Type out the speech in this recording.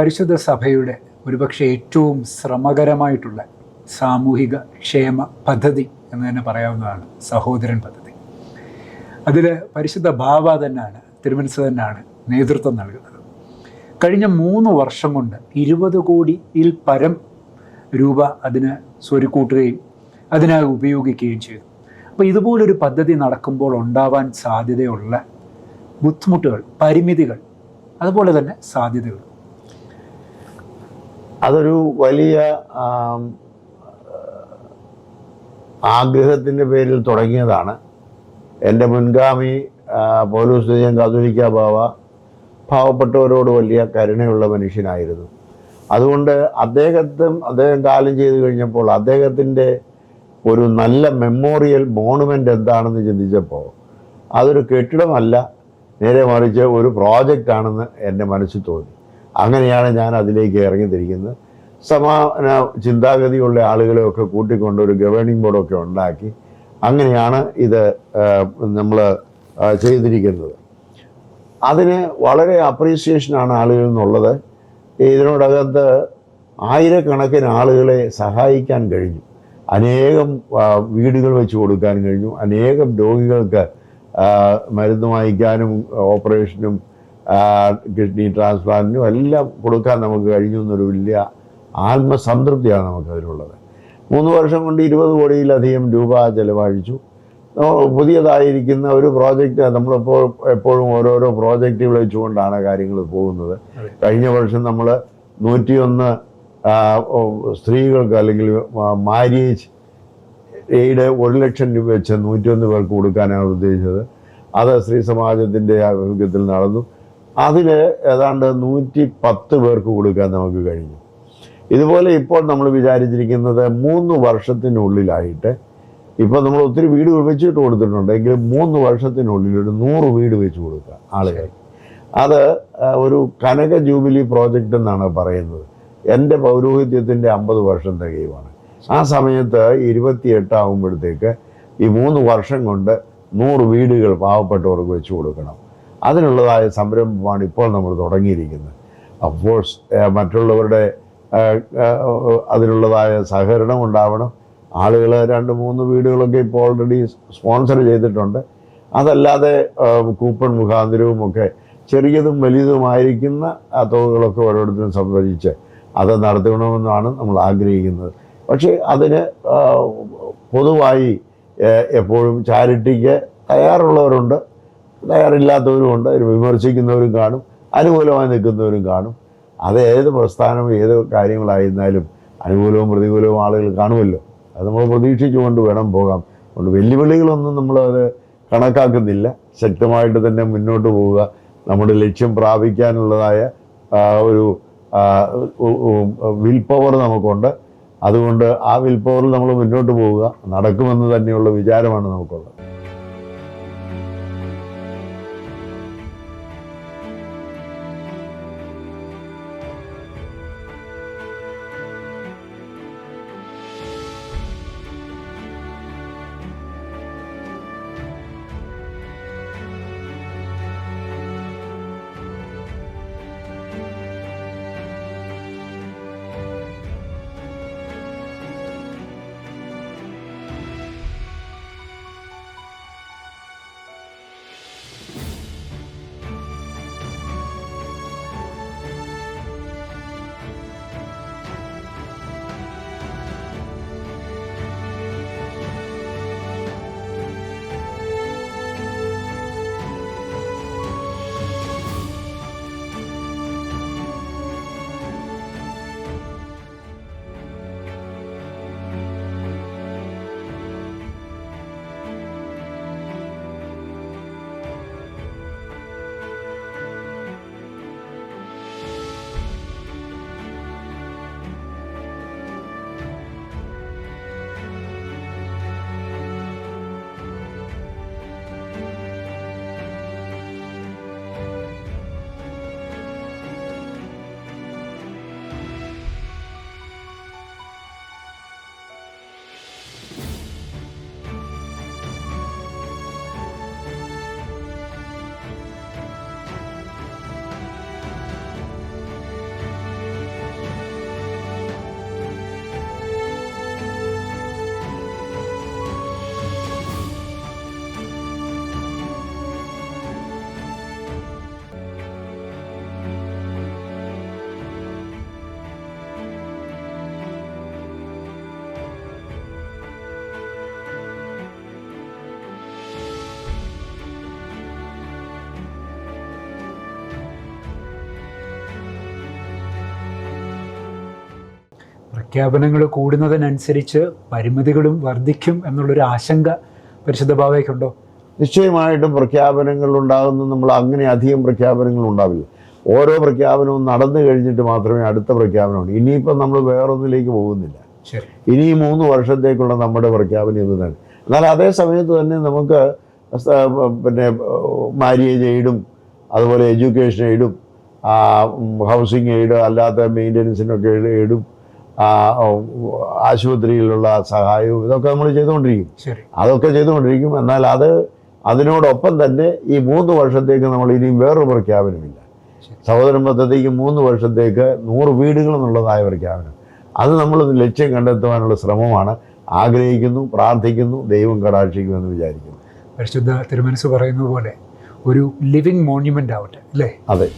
പരിശുദ്ധ സഭയുടെ ഒരുപക്ഷെ ഏറ്റവും ശ്രമകരമായിട്ടുള്ള സാമൂഹിക ക്ഷേമ പദ്ധതി എന്ന് തന്നെ പറയാവുന്നതാണ് സഹോദരൻ പദ്ധതി. അതിൽ പരിശുദ്ധ ബാബ തന്നെയാണ് തിരുമനസ് തന്നെയാണ് നേതൃത്വം നൽകുന്നത്. കഴിഞ്ഞ മൂന്ന് വർഷം കൊണ്ട് ഇരുപത് കോടിയിൽ പരം രൂപ അതിന് സ്വരുക്കൂട്ടുകയും അതിനായി ഉപയോഗിക്കുകയും ചെയ്തു. അപ്പോൾ ഇതുപോലൊരു പദ്ധതി നടക്കുമ്പോൾ ഉണ്ടാവാൻ സാധ്യതയുള്ള ബുദ്ധിമുട്ടുകൾ പരിമിതികൾ അതുപോലെ തന്നെ സാധ്യതകൾ. അതൊരു വലിയ ആഗ്രഹത്തിന്റെ പേരിൽ തുടങ്ങിയതാണ്. എന്റെ മുൻഗാമി പോലീസ് പൗലോസ് കാതുലിക്ക ബാവ പാവപ്പെട്ടവരോട് വലിയ കരുണയുള്ള മനുഷ്യനായിരുന്നു. അതുകൊണ്ട് അദ്ദേഹത്തും അദ്ദേഹം കാലം ചെയ്തു കഴിഞ്ഞപ്പോൾ അദ്ദേഹത്തിന്റെ ഒരു നല്ല മെമ്മോറിയൽ മോണുമെന്റ് എന്താണെന്ന് ചിന്തിച്ചപ്പോൾ അതൊരു കെട്ടിടമല്ല നേരെ മറിച്ച് ഒരു പ്രോജക്റ്റ് ആണെന്ന് എന്റെ മനസ്സിൽ തോന്നി. അങ്ങനെയാണ് ഞാൻ അതിലേക്ക് ഇറങ്ങിത്തിരിക്കുന്നത്. സമാന ചിന്താഗതിയുള്ള ആളുകളെയൊക്കെ കൂട്ടിക്കൊണ്ട് ഒരു ഗവേണിംഗ് ബോർഡൊക്കെ ഉണ്ടാക്കി അങ്ങനെയാണ് ഇത് നമ്മൾ ചെയ്തിരിക്കുന്നത്. അതിന് വളരെ അപ്രീസിയേഷനാണ് ആളുകളിൽ നിന്നുള്ളത്. ഇതിനോടകത്ത് ആയിരക്കണക്കിന് ആളുകളെ സഹായിക്കാൻ കഴിഞ്ഞു. അനേകം വീടുകൾ വെച്ച് കൊടുക്കാൻ കഴിഞ്ഞു. അനേകം രോഗികൾക്ക് മരുന്ന് വാങ്ങിക്കാനും ഓപ്പറേഷനും കിഡ്നി ട്രാൻസ്പ്ലാന്റിനും എല്ലാം കൊടുക്കാൻ നമുക്ക് കഴിഞ്ഞു എന്നൊരു വലിയ ആത്മസംതൃപ്തിയാണ് നമുക്കതിനുള്ളത് മൂന്ന് വർഷം കൊണ്ട് ഇരുപത് കോടിയിലധികം രൂപ ചെലവഴിച്ചു. പുതിയതായിരിക്കുന്ന ഒരു പ്രോജക്റ്റ് നമ്മളിപ്പോൾ എപ്പോഴും ഓരോരോ പ്രോജക്റ്റ് വെച്ചുകൊണ്ടാണ് കാര്യങ്ങൾ പോകുന്നത്. കഴിഞ്ഞ വർഷം നമ്മൾ നൂറ്റിയൊന്ന് സ്ത്രീകൾക്ക് അല്ലെങ്കിൽ മാര്യേജ് എയ്ഡ് ഒരു ലക്ഷം രൂപ വെച്ച് നൂറ്റിയൊന്ന് പേർക്ക് കൊടുക്കാനാണ് ഉദ്ദേശിച്ചത്. അത് സ്ത്രീ സമാജത്തിന്റെ ആഭിമുഖ്യത്തിൽ നടന്നു. അതിൽ ഏതാണ്ട് നൂറ്റി പത്ത് പേർക്ക് കൊടുക്കാൻ നമുക്ക് കഴിഞ്ഞു. ഇതുപോലെ ഇപ്പോൾ നമ്മൾ വിചാരിച്ചിരിക്കുന്നത് മൂന്ന് വർഷത്തിനുള്ളിലായിട്ട് ഇപ്പോൾ നമ്മൾ ഒത്തിരി വീട് വെച്ചിട്ട് കൊടുത്തിട്ടുണ്ട്. എങ്കിലും മൂന്ന് വർഷത്തിനുള്ളിൽ ഒരു നൂറ് വീട് വെച്ച് കൊടുക്കുക ആളുകൾ. അത് ഒരു കനക ജൂബിലി പ്രോജക്റ്റ് എന്നാണ് പറയുന്നത്. എന്റെ പൗരോഹിത്യത്തിന്റെ അമ്പത് വർഷം തികയുമാണ് ആ സമയത്ത് ഇരുപത്തിയെട്ടാകുമ്പോഴത്തേക്ക് ഈ മൂന്ന് വർഷം കൊണ്ട് നൂറ് വീടുകൾ പാവപ്പെട്ടവർക്ക് വെച്ച് കൊടുക്കണം. അതിനുള്ളതായ സംരംഭമാണ് ഇപ്പോൾ നമ്മൾ തുടങ്ങിയിരിക്കുന്നത്. അഫ്കോഴ്സ് മറ്റുള്ളവരുടെ അതിനുള്ളതായ സഹകരണം ഉണ്ടാവണം. ആളുകൾ രണ്ട് മൂന്ന് വീടുകളൊക്കെ ഇപ്പോൾ ഓൾറെഡി സ്പോൺസർ ചെയ്തിട്ടുണ്ട്. അതല്ലാതെ കൂപ്പൺ മുഖാന്തരവും ഒക്കെ ചെറിയതും വലിയതുമായിരിക്കുന്ന തുകകളൊക്കെ ഓരോരുത്തരും സംബന്ധിച്ച് അത് നടത്തണമെന്നാണ് നമ്മൾ ആഗ്രഹിക്കുന്നത്. പക്ഷേ അതിന് പൊതുവായി എപ്പോഴും ചാരിറ്റിക്ക് തയ്യാറുള്ളവരുണ്ട്. തയ്യാറില്ലാത്തവരുമുണ്ട്. അതിന് വിമർശിക്കുന്നവരും കാണും. അനുകൂലമായി നിൽക്കുന്നവരും കാണും. അത് ഏത് പ്രസ്ഥാനം ഏത് കാര്യങ്ങളായിരുന്നാലും അനുകൂലവും പ്രതികൂലവും ആളുകൾ കാണുമല്ലോ. അത് നമ്മൾ പ്രതീക്ഷിച്ചുകൊണ്ട് വേണം പോകാം. അതുകൊണ്ട് വെല്ലുവിളികളൊന്നും നമ്മൾ അത് കണക്കാക്കുന്നില്ല. ശക്തമായിട്ട് തന്നെ മുന്നോട്ട് പോവുക. നമ്മുടെ ലക്ഷ്യം പ്രാപിക്കാനുള്ളതായ ഒരു വിൽ പവർ നമുക്കുണ്ട്. അതുകൊണ്ട് ആ വിൽ പവറിൽ നമ്മൾ മുന്നോട്ട് പോവുക. നടക്കുമെന്ന് തന്നെയുള്ള വിചാരമാണ് നമുക്കുള്ളത്. പ്രഖ്യാപനങ്ങൾ കൂടുന്നതിനനുസരിച്ച് പരിമിതികളും വർദ്ധിക്കും എന്നുള്ളൊരു ആശങ്ക പരിശുദ്ധ ബാവയ്ക്കുണ്ടോ നിശ്ചയമായിട്ടും പ്രഖ്യാപനങ്ങൾ ഉണ്ടാകുന്നു. നമ്മൾ അങ്ങനെ അധികം പ്രഖ്യാപനങ്ങൾ ഉണ്ടാവില്ല. ഓരോ പ്രഖ്യാപനവും നടന്നു കഴിഞ്ഞിട്ട് മാത്രമേ അടുത്ത പ്രഖ്യാപനമുണ്ട് ഇനിയിപ്പം നമ്മൾ വേറൊന്നിലേക്ക് പോകുന്നില്ല. ഇനി മൂന്ന് വർഷത്തേക്കുള്ള നമ്മുടെ പ്രഖ്യാപനം ഇത് തന്നെ. എന്നാൽ അതേ സമയത്ത് തന്നെ നമുക്ക് പിന്നെ മാരിയേജ് എയ്ഡും അതുപോലെ എഡ്യൂക്കേഷൻ എയ്ഡും ഹൗസിങ് എയ്ഡ് അല്ലാത്ത മെയിന്റനൻസിനൊക്കെ എയ്ഡും ആശുപത്രിയിലുള്ള സഹായവും ഇതൊക്കെ നമ്മൾ ചെയ്തുകൊണ്ടിരിക്കും. അതൊക്കെ ചെയ്തുകൊണ്ടിരിക്കും. എന്നാൽ അത് അതിനോടൊപ്പം തന്നെ ഈ മൂന്ന് വർഷത്തേക്ക് നമ്മൾ ഇനിയും വേറൊരു പ്രഖ്യാപനമില്ല സഹോദരൻ പദ്ധതിക്ക് മൂന്ന് വർഷത്തേക്ക് നൂറ് വീടുകൾ എന്നുള്ളതായ പ്രഖ്യാപനം അത് നമ്മൾ ലക്ഷ്യം കണ്ടെത്തുവാനുള്ള ശ്രമമാണ്. ആഗ്രഹിക്കുന്നു പ്രാർത്ഥിക്കുന്നു ദൈവം കടാക്ഷിക്കുമെന്ന് വിചാരിക്കുന്നു. പരിശുദ്ധ തിരുമനസ് പറയുന്ന പോലെ ഒരു ലിവിങ് മോണ്യുമെന്റ് ആവട്ടെ അല്ലേ? അതെ.